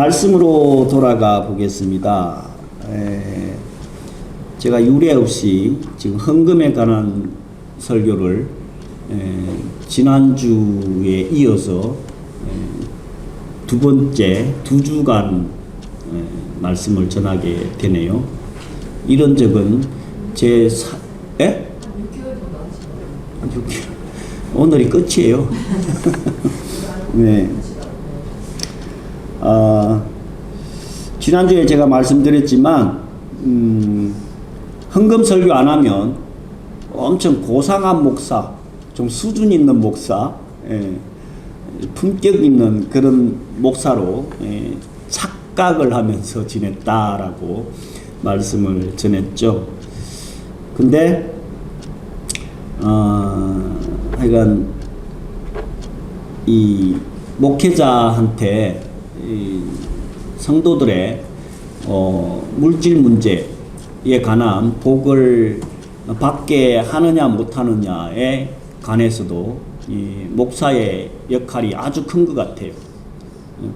말씀으로 돌아가 보겠습니다. 에, 제가 유례 없이 지금 헌금에 관한 설교를 에, 지난주에 이어서 에, 두 번째 두 주간 에, 말씀을 전하게 되네요. 이런 적은 제 사, 에? 한 6개월. 오늘이 끝이에요. 네. 아, 지난주에 제가 말씀드렸지만, 음, 헌금 설교 안 하면 엄청 고상한 목사, 좀 수준 있는 목사, 예, 품격 있는 그런 목사로 예, 착각을 하면서 지냈다라고 말씀을 전했죠. 근데, 어, 하여간, 이 목회자한테 이 성도들의 어, 물질 문제에 관한 복을 받게 하느냐 못하느냐에 관해서도 이 목사의 역할이 아주 큰 것 같아요.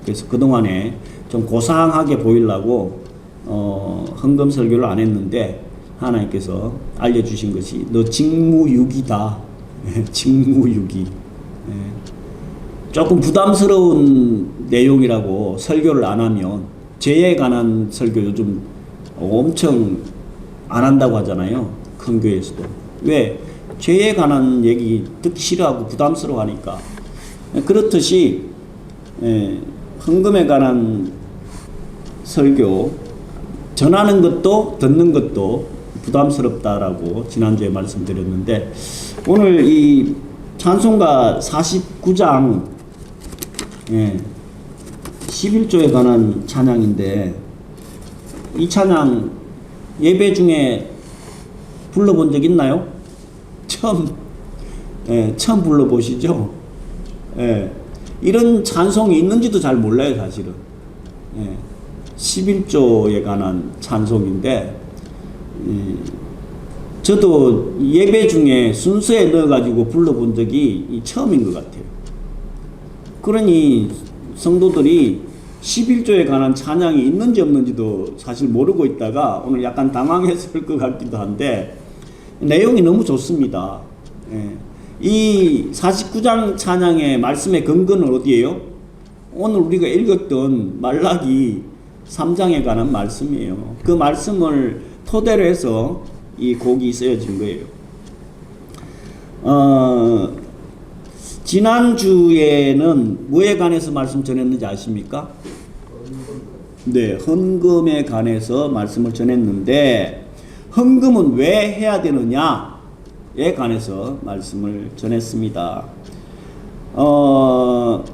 그래서 그동안에 좀 고상하게 보이려고 어, 헌금 설교를 안 했는데 하나님께서 알려주신 것이 너 직무유기다. 직무유기. 예. 조금 부담스러운 내용이라고 설교를 안 하면 죄에 관한 설교 요즘 엄청 안 한다고 하잖아요. 큰 교회에서도. 왜? 죄에 관한 얘기 듣기 싫어하고 부담스러워 하니까. 그렇듯이, 에, 헌금에 관한 설교, 전하는 것도 듣는 것도 부담스럽다라고 지난주에 말씀드렸는데, 오늘 이 찬송가 49장 예, 11조에 관한 찬양인데 이 찬양 예배 중에 불러본 적 있나요? 처음 예, 처음 불러보시죠? 예, 이런 찬송이 있는지도 잘 몰라요 사실은 예, 11조에 관한 찬송인데 예, 저도 예배 중에 순서에 넣어가지고 불러본 적이 처음인 것 같아요. 그러니 성도들이 11조에 관한 찬양이 있는지 없는지도 사실 모르고 있다가 오늘 약간 당황했을 것 같기도 한데 내용이 너무 좋습니다. 예. 이 49장 찬양의 말씀의 근거는 어디예요? 오늘 우리가 읽었던 말라기 3장에 관한 말씀이에요. 그 말씀을 토대로 해서 이 곡이 쓰여진 거예요. 어, 지난주에는 뭐에 관해서 말씀 전했는지 아십니까? 네, 헌금에 관해서 말씀을 전했는데, 헌금은 왜 해야 되느냐에 관해서 말씀을 전했습니다. 어,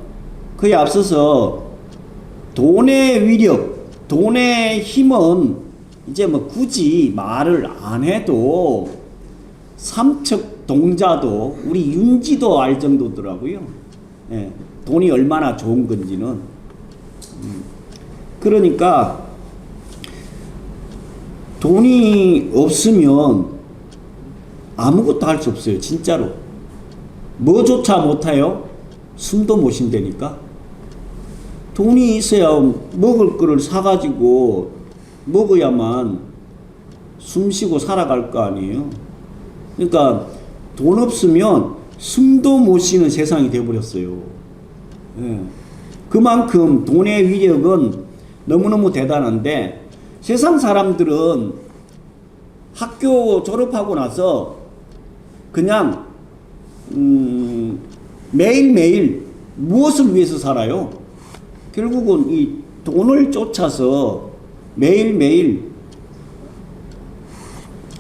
그에 앞서서 돈의 위력, 돈의 힘은 이제 뭐 굳이 말을 안 해도 삼척 동자도 우리 윤지도 알 정도더라고요. 예, 돈이 얼마나 좋은 건지는. 음, 그러니까 돈이 없으면 아무것도 할 수 없어요. 진짜로. 뭐조차 못해요? 숨도 못 쉰다니까. 돈이 있어야 먹을 거를 사가지고 먹어야만 숨 쉬고 살아갈 거 아니에요. 그러니까 돈 없으면 숨도 못 쉬는 세상이 되어버렸어요. 예. 그만큼 돈의 위력은 너무너무 대단한데 세상 사람들은 학교 졸업하고 나서 그냥 음, 매일매일 무엇을 위해서 살아요? 결국은 이 돈을 쫓아서 매일매일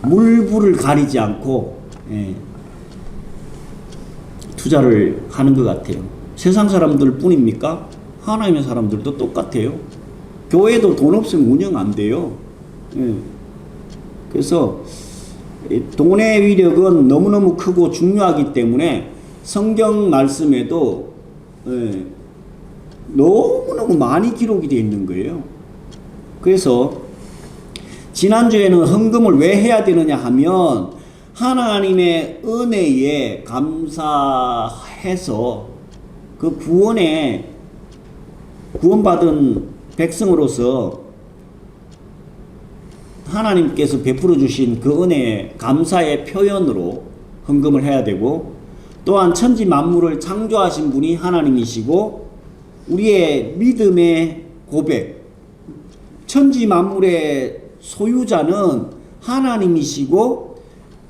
물불을 가리지 않고 예, 투자를 하는 것 같아요. 세상 사람들 뿐입니까? 하나님의 사람들도 똑같아요. 교회도 돈 없으면 운영 안 돼요. 예. 그래서 돈의 위력은 너무너무 크고 중요하기 때문에 성경 말씀에도 예, 너무너무 많이 기록이 되어 있는 거예요. 그래서 지난주에는 헌금을 왜 해야 되느냐 하면 하나님의 은혜에 감사해서 그 구원에 구원받은 백성으로서 하나님께서 베풀어 주신 그 은혜의 감사의 표현으로 헌금을 해야 되고 또한 천지 만물을 창조하신 분이 하나님이시고 우리의 믿음의 고백 천지 만물의 소유자는 하나님이시고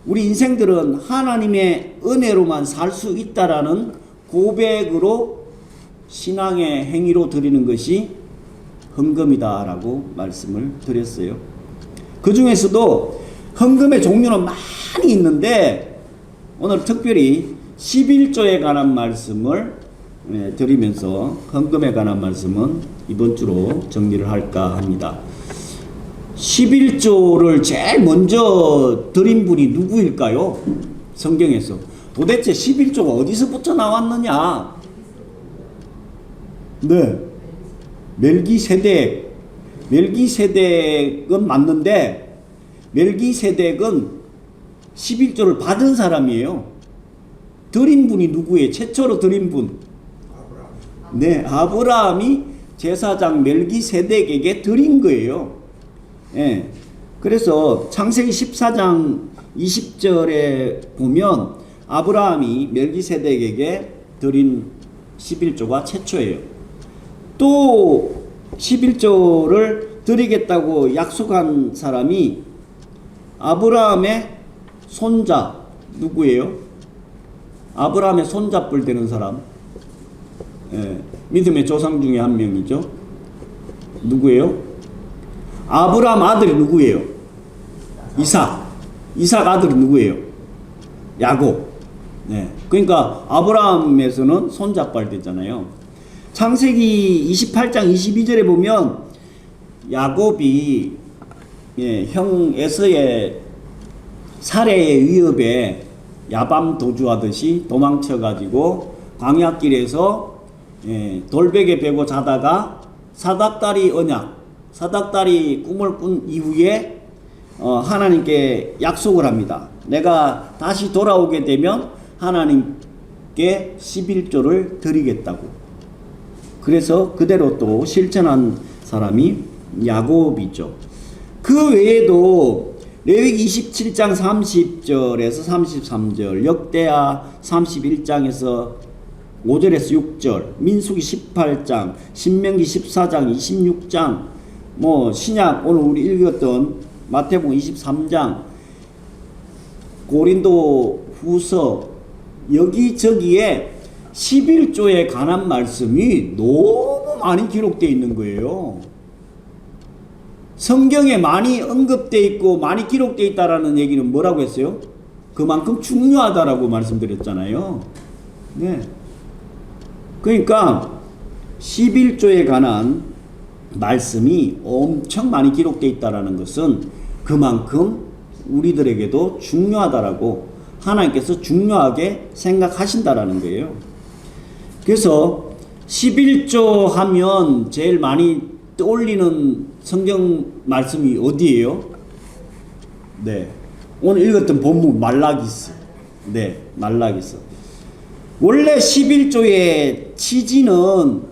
우리 인생들은 하나님의 은혜로만 살 수 있다라는 고백으로 신앙의 행위로 드리는 것이 헌금이다라고 말씀을 드렸어요. 그 중에서도 헌금의 종류는 많이 있는데 오늘 특별히 11조에 관한 말씀을 예, 드리면서 헌금에 관한 말씀은 이번 주로 정리를 할까 합니다. 11조를 제일 먼저 드린 분이 누구일까요? 성경에서. 도대체 11조가 어디서부터 나왔느냐? 네. 멜기세덱. 멜기세덱은 맞는데 멜기세덱은 11조를 받은 사람이에요. 드린 분이 누구예요? 최초로 드린 분. 네, 아브라함이 제사장 멜기세덱에게 드린 거예요. 예. 그래서 창세기 14장 20절에 보면 아브라함이 멜기세덱에게 드린 11조가 최초예요. 또 11조를 드리겠다고 약속한 사람이 아브라함의 손자 누구예요? 아브라함의 손잡을 되는 사람. 예, 믿음의 조상 중에 한 명이죠. 누구예요? 아브라함 아들이 누구예요? 이삭. 이삭 아들이 누구예요? 야곱. 네. 그러니까 아브라함에서는 손잡발 됐잖아요. 창세기 28장 22절에 보면 야곱이 예, 형 에서의 살해의 위협에 야밤 도주하듯이 도망쳐 가지고 광야길에서 예, 돌베개 베고 자다가 사닥다리 언약, 사닥다리 꿈을 꾼 이후에 어, 하나님께 약속을 합니다. 내가 다시 돌아오게 되면 하나님께 11조를 드리겠다고. 그래서 그대로 또 실천한 사람이 야곱이죠. 그 외에도 레위기 27장 30절에서 33절, 역대하 31장에서 5절에서 6절, 민수기 18장, 신명기 14장, 26장, 뭐 신약 오늘 우리 읽었던 마태복음 23장, 고린도 후서 여기저기에 11조에 관한 말씀이 너무 많이 기록되어 있는 거예요. 성경에 많이 언급되어 있고 많이 기록되어 있다라는 얘기는 뭐라고 했어요? 그만큼 중요하다라고 말씀드렸잖아요. 네. 그러니까 11조에 관한 말씀이 엄청 많이 기록되어 있다라는 것은 그만큼 우리들에게도 중요하다라고 하나님께서 중요하게 생각하신다라는 거예요. 그래서 11조 하면 제일 많이 떠올리는 성경 말씀이 어디예요? 네. 오늘 읽었던 본문 말라기스. 네, 말라기스. 원래 11조의 취지는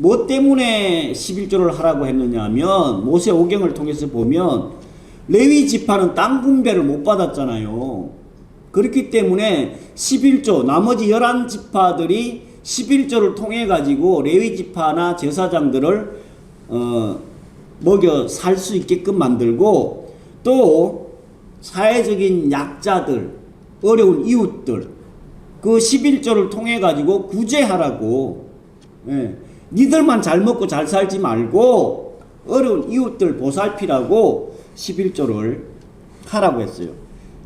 뭐 때문에 11조를 하라고 했느냐 하면 모세 오경을 통해서 보면 레위 지파는 땅 분배를 못 받았잖아요. 그렇기 때문에 11조 나머지 11지파들이 11조를 통해 가지고 레위 지파나 제사장들을 어, 먹여 살 수 있게끔 만들고 또 사회적인 약자들 어려운 이웃들 그 11조를 통해 가지고 구제하라고 예. 니들만 잘 먹고 잘 살지 말고 어려운 이웃들 보살피라고 11조를 하라고 했어요.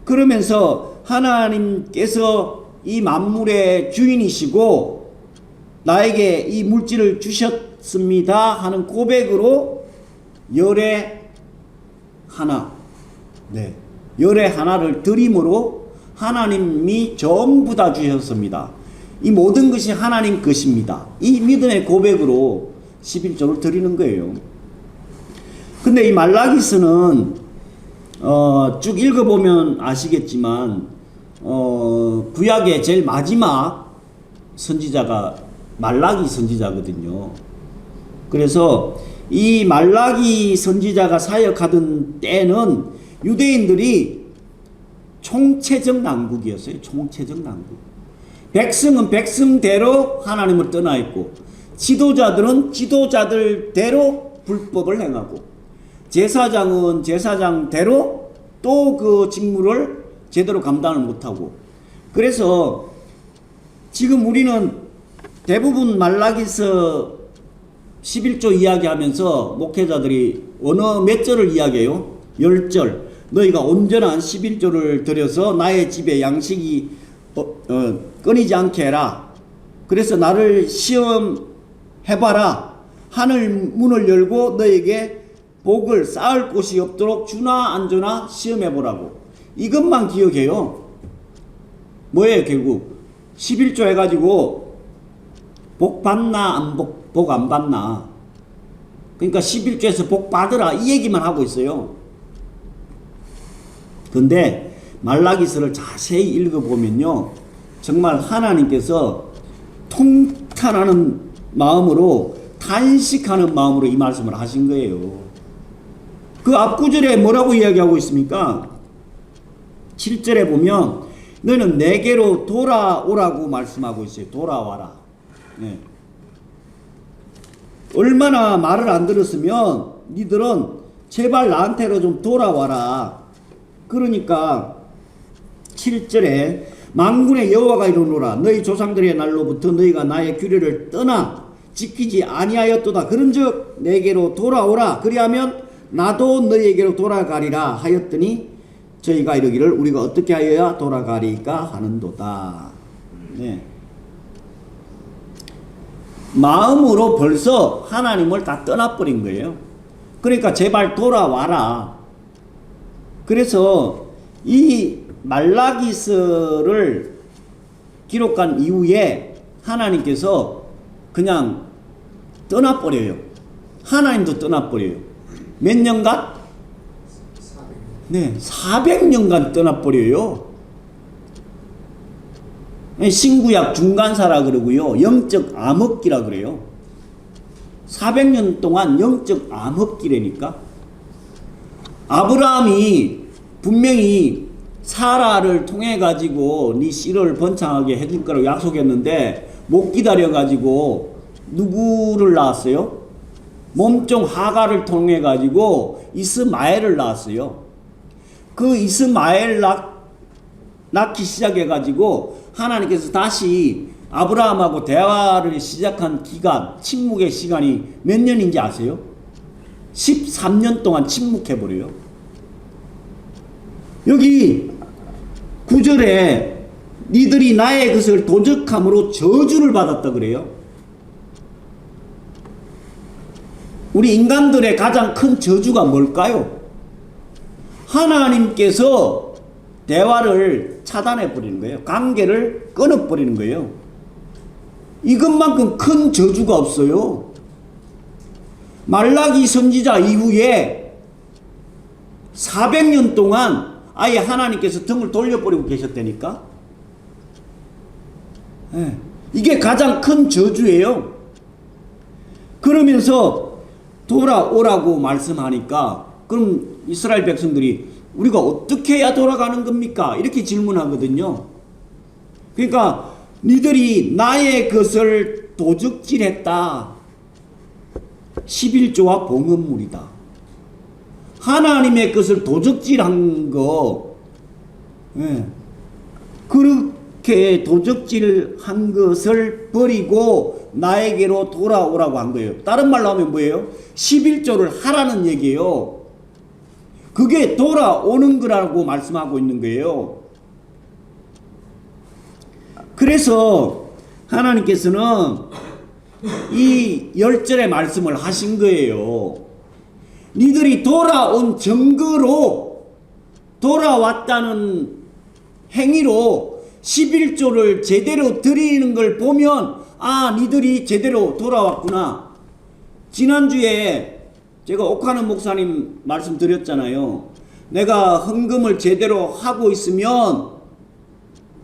그러면서 하나님께서 이 만물의 주인이시고 나에게 이 물질을 주셨습니다 하는 고백으로 열의 하나, 네, 열의 하나를 드림으로 하나님이 전부 다 주셨습니다. 이 모든 것이 하나님 것입니다. 이 믿음의 고백으로 11조를 드리는 거예요. 근데 이 말라기스는 어, 쭉 읽어보면 아시겠지만 어, 구약의 제일 마지막 선지자가 말라기 선지자거든요. 그래서 이 말라기 선지자가 사역하던 때는 유대인들이 총체적 난국이었어요. 총체적 난국. 백성은 백성대로 하나님을 떠나 있고 지도자들은 지도자들대로 불법을 행하고 제사장은 제사장대로 또 그 직무를 제대로 감당을 못하고 그래서 지금 우리는 대부분 말라기서 11조 이야기하면서 목회자들이 어느 몇 절을 이야기해요? 10절. 너희가 온전한 11조를 들여서 나의 집에 양식이 어, 어, 끊이지 않게 해라. 그래서 나를 시험해봐라. 하늘 문을 열고 너에게 복을 쌓을 곳이 없도록 주나 안 주나 시험해보라고. 이것만 기억해요. 뭐예요, 결국? 11조 해가지고 복 받나 안 복, 복 안 받나. 그러니까 11조에서 복 받으라 이 얘기만 하고 있어요. 근데 말라기서를 자세히 읽어보면요. 정말 하나님께서 통탄하는 마음으로 단식하는 마음으로 이 말씀을 하신 거예요. 그 앞구절에 뭐라고 이야기하고 있습니까? 7절에 보면 너는 내게로 돌아오라고 말씀하고 있어요. 돌아와라. 네. 얼마나 말을 안 들었으면 니들은 제발 나한테로 좀 돌아와라. 그러니까 7절에 만군의 여호와가 이르노라 너희 조상들의 날로부터 너희가 나의 규례를 떠나 지키지 아니하였도다. 그런즉 내게로 돌아오라. 그리하면 나도 너희에게로 돌아가리라 하였더니 저희가 이르기를 우리가 어떻게 하여야 돌아가리까 하는도다. 네. 마음으로 벌써 하나님을 다 떠나버린 거예요. 그러니까 제발 돌아와라. 그래서 이 말라기서를 기록한 이후에 하나님께서 그냥 떠나버려요. 하나님도 떠나버려요. 몇 년간? 네, 400년간 떠나버려요. 신구약 중간사라 그러고요. 영적 암흑기라 그래요. 400년 동안 영적 암흑기라니까. 아브라함이 분명히 사라를 통해 가지고 네 씨를 번창하게 해줄 거라고 약속했는데 못 기다려 가지고 누구를 낳았어요? 몸종 하가를 통해 가지고 이스마엘을 낳았어요. 그 이스마엘 낳, 낳기 시작해 가지고 하나님께서 다시 아브라함하고 대화를 시작한 기간, 침묵의 시간이 몇 년인지 아세요? 13년 동안 침묵해 버려요. 여기 구절에 니들이 나의 것을 도적함으로 저주를 받았다 그래요. 우리 인간들의 가장 큰 저주가 뭘까요? 하나님께서 대화를 차단해 버리는 거예요. 관계를 끊어 버리는 거예요. 이것만큼 큰 저주가 없어요. 말라기 선지자 이후에 400년 동안 아예 하나님께서 등을 돌려버리고 계셨다니까? 예, 이게 가장 큰 저주예요. 그러면서 돌아오라고 말씀하니까 그럼 이스라엘 백성들이 우리가 어떻게 해야 돌아가는 겁니까? 이렇게 질문하거든요. 그러니까 니들이 나의 것을 도적질했다. 11조와 봉헌물이다. 하나님의 것을 도적질한 거, 예. 그렇게 도적질한 것을 버리고 나에게로 돌아오라고 한 거예요. 다른 말로 하면 뭐예요? 11조를 하라는 얘기예요. 그게 돌아오는 거라고 말씀하고 있는 거예요. 그래서 하나님께서는 이 열절의 말씀을 하신 거예요. 니들이 돌아온 증거로 돌아왔다는 행위로 11조를 제대로 드리는 걸 보면 아 니들이 제대로 돌아왔구나. 지난주에 제가 옥하는 목사님 말씀 드렸잖아요. 내가 헌금을 제대로 하고 있으면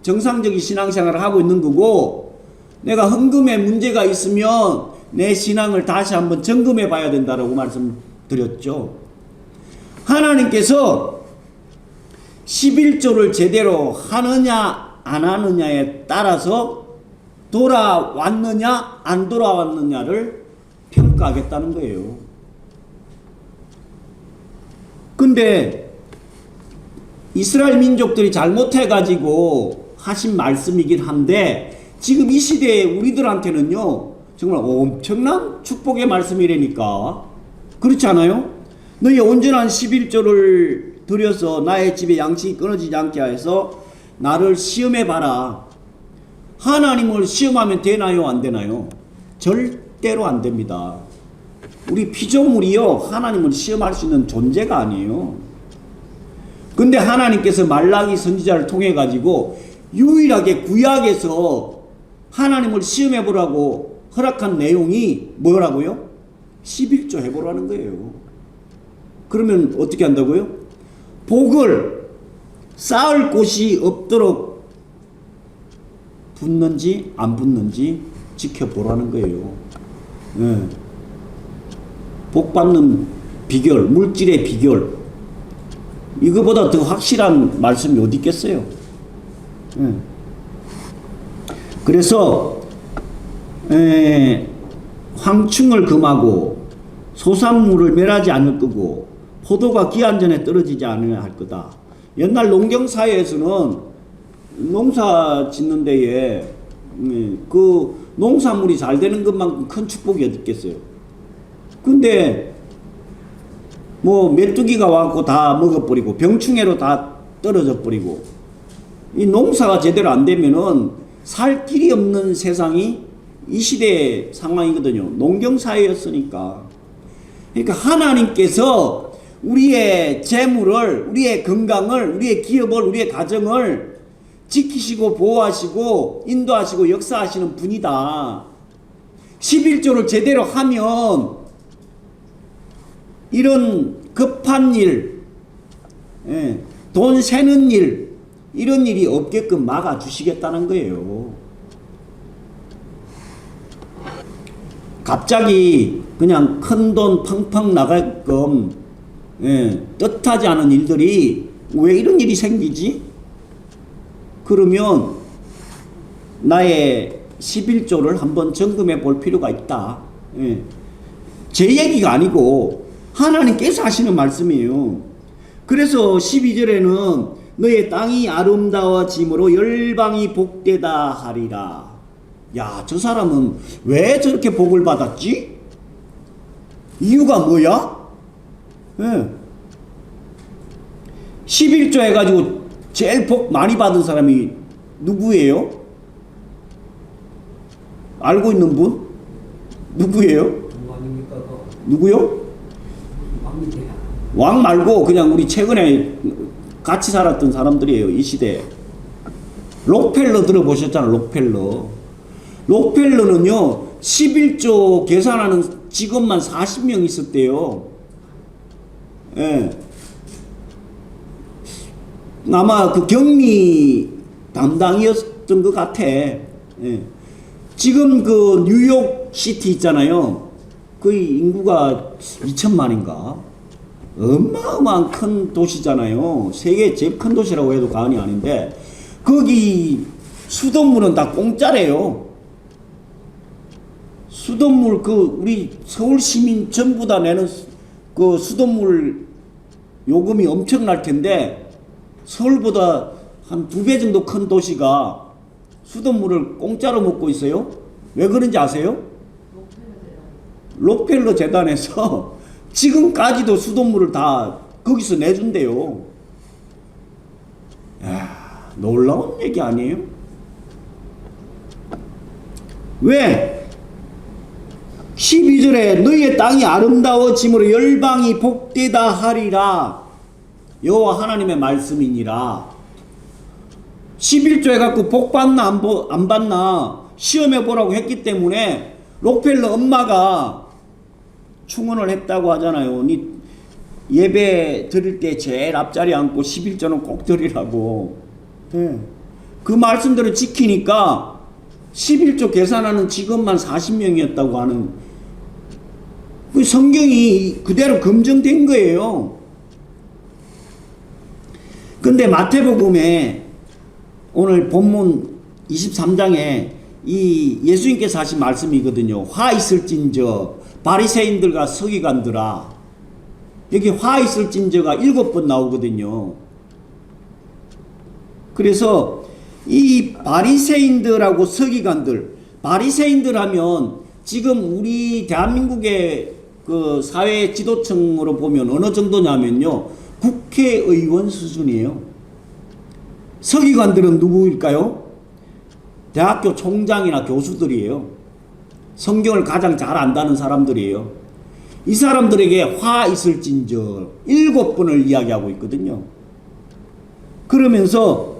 정상적인 신앙생활을 하고 있는 거고 내가 헌금에 문제가 있으면 내 신앙을 다시 한번 점검해 봐야 된다라고 말씀 드렸죠. 하나님께서 11조를 제대로 하느냐 안 하느냐에 따라서 돌아왔느냐 안 돌아왔느냐를 평가하겠다는 거예요. 근데 이스라엘 민족들이 잘못해 가지고 하신 말씀이긴 한데 지금 이 시대에 우리들한테는요 정말 엄청난 축복의 말씀이라니까 그렇지 않아요? 너희 온전한 11조를 들여서 나의 집에 양식이 끊어지지 않게 해서 나를 시험해 봐라 하나님을 시험하면 되나요 안 되나요? 절대로 안 됩니다 우리 피조물이요 하나님을 시험할 수 있는 존재가 아니에요 근데 하나님께서 말라기 선지자를 통해 가지고 유일하게 구약에서 하나님을 시험해 보라고 허락한 내용이 뭐라고요? 11조 해보라는 거예요. 그러면 어떻게 한다고요? 복을 쌓을 곳이 없도록 붙는지 안 붙는지 지켜보라는 거예요. 예. 복 받는 비결, 물질의 비결, 이거보다 더 확실한 말씀이 어디 있겠어요? 예. 그래서 에, 황충을 금하고 소산물을 멸하지 않을 거고 포도가 기한 전에 떨어지지 않아야 할 거다. 옛날 농경 사회에서는 농사 짓는 데에 음, 그 농산물이 잘 되는 것만큼 큰 축복이 어디 있겠어요? 근데 뭐 메뚜기가 와갖고 다 먹어버리고 병충해로 다 떨어져 버리고 이 농사가 제대로 안 되면은 살 길이 없는 세상이 이 시대의 상황이거든요. 농경 사회였으니까. 그러니까 하나님께서 우리의 재물을, 우리의 건강을, 우리의 기업을, 우리의 가정을 지키시고 보호하시고 인도하시고 역사하시는 분이다. 11조를 제대로 하면 이런 급한 일, 예, 돈 새는 일, 이런 일이 없게끔 막아주시겠다는 거예요. 갑자기 그냥 큰 돈 팡팡 나갈끔 예, 뜻하지 않은 일들이 왜 이런 일이 생기지? 그러면 나의 11조를 한번 점검해 볼 필요가 있다. 예. 제 얘기가 아니고 하나님께서 하시는 말씀이에요. 그래서 12절에는 너의 땅이 아름다워짐으로 열방이 복되다 하리라. 야, 저 사람은 왜 저렇게 복을 받았지? 이유가 뭐야? 예. 11조 해가지고 제일 복 많이 받은 사람이 누구예요? 알고 있는 분? 누구예요? 누구? 누구요? 왕 말고 그냥 우리 최근에 같이 살았던 사람들이에요 이 시대에 록펠러 들어보셨잖아 록펠러 록펠러는요 11조 계산하는 직원만 40명 있었대요 예. 아마 그 경리 담당이었던 것 같아 예. 지금 그 뉴욕 시티 있잖아요 그 인구가 2천만인가 어마어마한 큰 도시잖아요. 세계 제일 큰 도시라고 해도 과언이 아닌데 거기 수돗물은 다 공짜래요. 수돗물 그 우리 서울 시민 전부 다 내는 수- 그 수돗물 요금이 엄청날 텐데 서울보다 한 두 배 정도 큰 도시가 수돗물을 공짜로 먹고 있어요. 왜 그런지 아세요? 록펠러 재단에서 지금까지도 수돗물을 다 거기서 내준대요. 야, 놀라운 얘기 아니에요? 왜? 12절에 너희의 땅이 아름다워짐으로 열방이 복되다 하리라. 여호와 하나님의 말씀이니라. 11조 해갖고 복 받나 안, 보, 안 받나 시험해 보라고 했기 때문에 록펠러 엄마가 충원을 했다고 하잖아요. 니 예배 드릴 때 제일 앞자리 앉고 11조는 꼭 드리라고. 예. 그 말씀대로 지키니까 11조 계산하는 직원만 40명이었다고 하는 그 성경이 그대로 검증된 거예요. 근데 마태복음에 오늘 본문 23장에 이 예수님께서 하신 말씀이거든요. 화 있을진저 바리새인들과 서기관들아 여기 화 있을진저가 일곱 번 나오거든요. 그래서 이 바리새인들하고 서기관들 바리새인들 하면 지금 우리 대한민국의 그 사회 지도층으로 보면 어느 정도냐면요 국회의원 수준이에요. 서기관들은 누구일까요? 대학교 총장이나 교수들이에요. 성경을 가장 잘 안다는 사람들이에요. 이 사람들에게 화 있을진저 일곱 번을 이야기하고 있거든요. 그러면서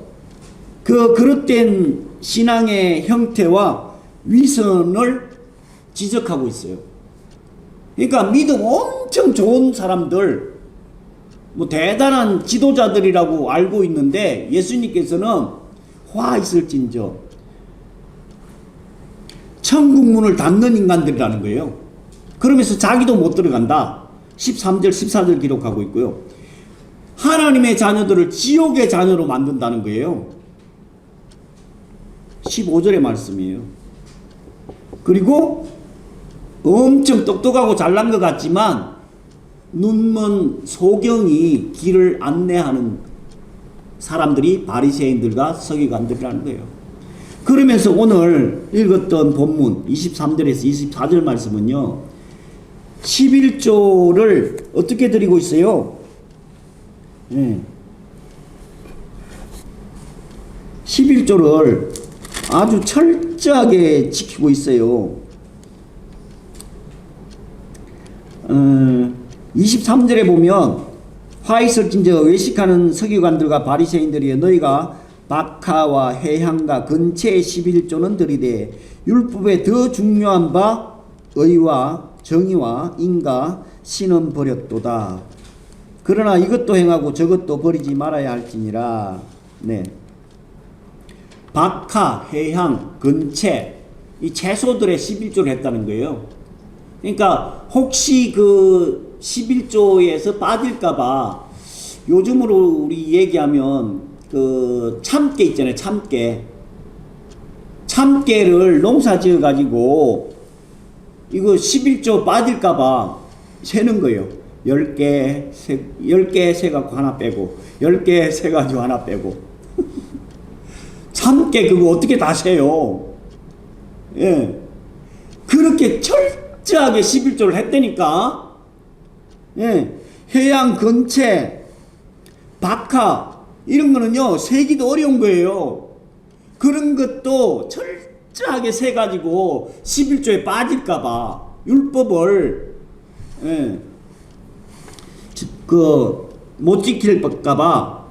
그 그릇된 신앙의 형태와 위선을 지적하고 있어요. 그러니까 믿음 엄청 좋은 사람들, 뭐 대단한 지도자들이라고 알고 있는데 예수님께서는 화 있을진저 천국 문을 닫는 인간들이라는 거예요. 그러면서 자기도 못 들어간다. 13절, 14절 기록하고 있고요. 하나님의 자녀들을 지옥의 자녀로 만든다는 거예요. 15절의 말씀이에요. 그리고 엄청 똑똑하고 잘난 것 같지만 눈먼 소경이 길을 안내하는 사람들이 바리새인들과 서기관들이라는 거예요. 그러면서 오늘 읽었던 본문 23절에서 24절 말씀은요. 11조를 어떻게 드리고 있어요? 예. 11조를 아주 철저하게 지키고 있어요. 어, 23절에 보면 화 있을진저 외식하는 서기관들과 바리새인들이 너희가 박하와 해향과 근체의 11조는 들이되 율법에 더 중요한 바 의와 정의와 인과 신은 버렸도다. 그러나 이것도 행하고 저것도 버리지 말아야 할지니라. 네. 박하, 해향, 근채 이 채소들의 11조를 했다는 거예요. 그러니까 혹시 그 11조에서 빠질까봐 요즘으로 우리 얘기하면 그 참깨 있잖아요. 참깨. 참깨를 농사 지어 가지고 이거 11조 빠질까봐 세는 거예요. 10개, 세, 10개 세가지고 하나 빼고, 10개 세가지고 하나 빼고. 참깨 그거 어떻게 다 세요? 예. 그렇게 철 저하게 11조를 했다니까. 예. 해양 근체, 박하, 이런 거는요, 세기도 어려운 거예요. 그런 것도 철저하게 세 가지고 11조에 빠질까봐, 율법을, 예. 그, 못 지킬까봐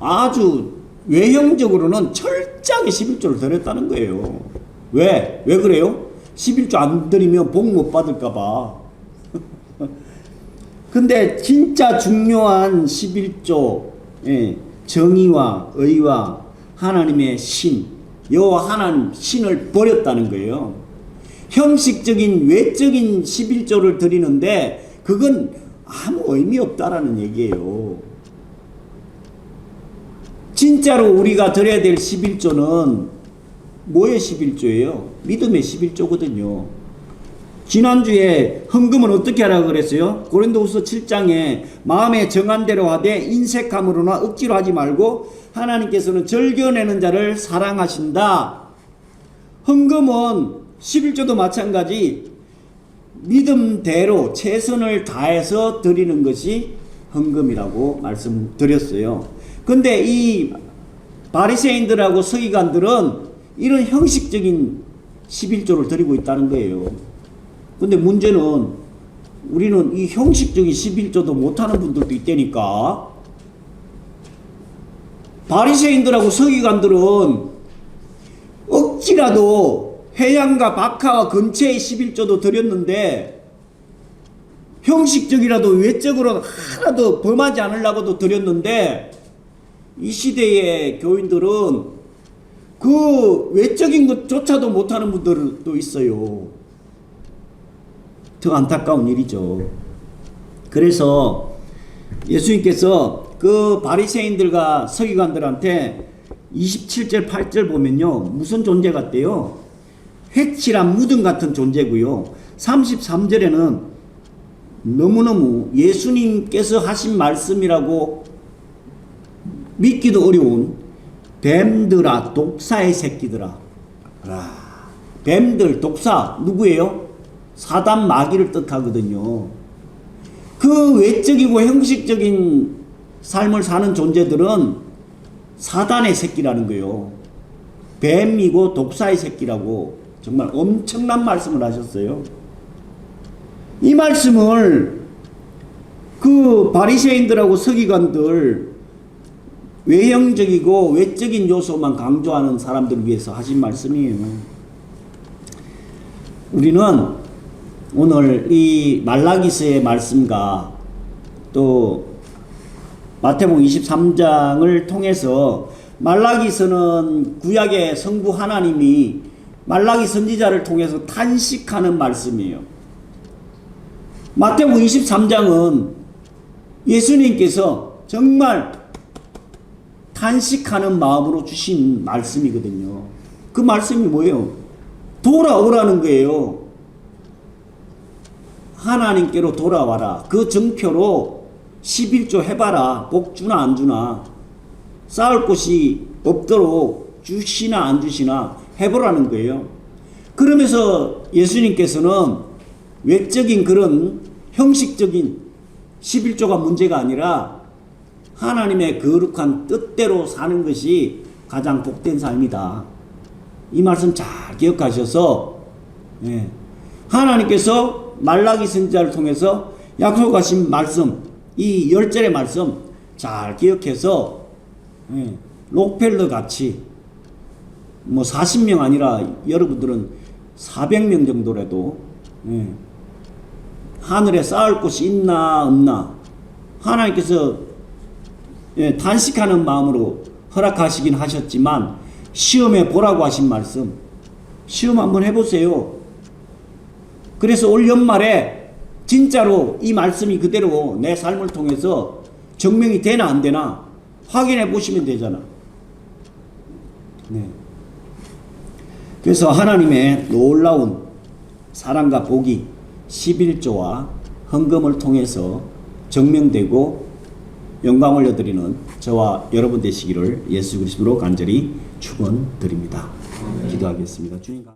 아주 외형적으로는 철저하게 11조를 드렸다는 거예요. 왜? 왜 그래요? 11조 안 드리면 복 못 받을까봐. 근데 진짜 중요한 11조, 예, 정의와 의와 하나님의 신, 여호와 하나님 신을 버렸다는 거예요. 형식적인 외적인 11조를 드리는데 그건 아무 의미 없다라는 얘기예요. 진짜로 우리가 드려야 될 11조는 뭐의 11조예요? 믿음의 11조거든요. 지난주에 헌금은 어떻게 하라고 그랬어요? 고린도후서 7장에 마음에 정한 대로 하되 인색함으로나 억지로 하지 말고 하나님께서는 절겨내는 자를 사랑하신다. 헌금은 11조도 마찬가지 믿음대로 최선을 다해서 드리는 것이 헌금이라고 말씀드렸어요. 근데 이 바리새인들하고 서기관들은 이런 형식적인 11조를 드리고 있다는 거예요. 근데 문제는 우리는 이 형식적인 11조도 못하는 분들도 있다니까. 바리새인들하고 서기관들은 억지라도 해양과 박하와 근처의 11조도 드렸는데 형식적이라도 외적으로 하나도 범하지 않으려고도 드렸는데 이 시대의 교인들은 그 외적인 것조차도 못하는 분들도 있어요. 더 안타까운 일이죠. 그래서 예수님께서 그 바리새인들과 서기관들한테 27절 8절 보면요. 무슨 존재 같대요? 회칠한 무덤 같은 존재고요. 33절에는 너무너무 예수님께서 하신 말씀이라고 믿기도 어려운 뱀들아 독사의 새끼들아 라. 뱀들 독사 누구예요? 사단 마귀를 뜻하거든요. 그 외적이고 형식적인 삶을 사는 존재들은 사단의 새끼라는 거예요. 뱀이고 독사의 새끼라고 정말 엄청난 말씀을 하셨어요. 이 말씀을 그 바리새인들하고 서기관들 외형적이고 외적인 요소만 강조하는 사람들을 위해서 하신 말씀이에요. 우리는 오늘 이 말라기서의 말씀과 또 마태복음 23장을 통해서 말라기서는 구약의 성부 하나님이 말라기 선지자를 통해서 탄식하는 말씀이에요. 마태복음 23장은 예수님께서 정말 탄식하는 마음으로 주신 말씀이거든요. 그 말씀이 뭐예요? 돌아오라는 거예요. 하나님께로 돌아와라. 그 정표로 11조 해봐라. 복 주나 안 주나. 쌓을 곳이 없도록 주시나 안 주시나 해보라는 거예요. 그러면서 예수님께서는 외적인 그런 형식적인 11조가 문제가 아니라 하나님의 거룩한 뜻대로 사는 것이 가장 복된 삶이다. 이 말씀 잘 기억하셔서 예. 하나님께서 말라기 선지자를 통해서 약속하신 말씀 이 열절의 말씀 잘 기억해서 예. 록펠러 같이 뭐 40명 아니라 여러분들은 400명 정도라도 예. 하늘에 쌓을 곳이 있나 없나 하나님께서 예, 단식하는 마음으로 허락하시긴 하셨지만 시험해 보라고 하신 말씀 시험 한번 해보세요. 그래서 올 연말에 진짜로 이 말씀이 그대로 내 삶을 통해서 증명이 되나 안 되나 확인해 보시면 되잖아. 네. 그래서 하나님의 놀라운 사랑과 복이 11조와 헌금을 통해서 증명되고 영광 올려드리는 저와 여러분 되시기를 예수 그리스도로 간절히 축원드립니다. 기도하겠습니다. 주님 감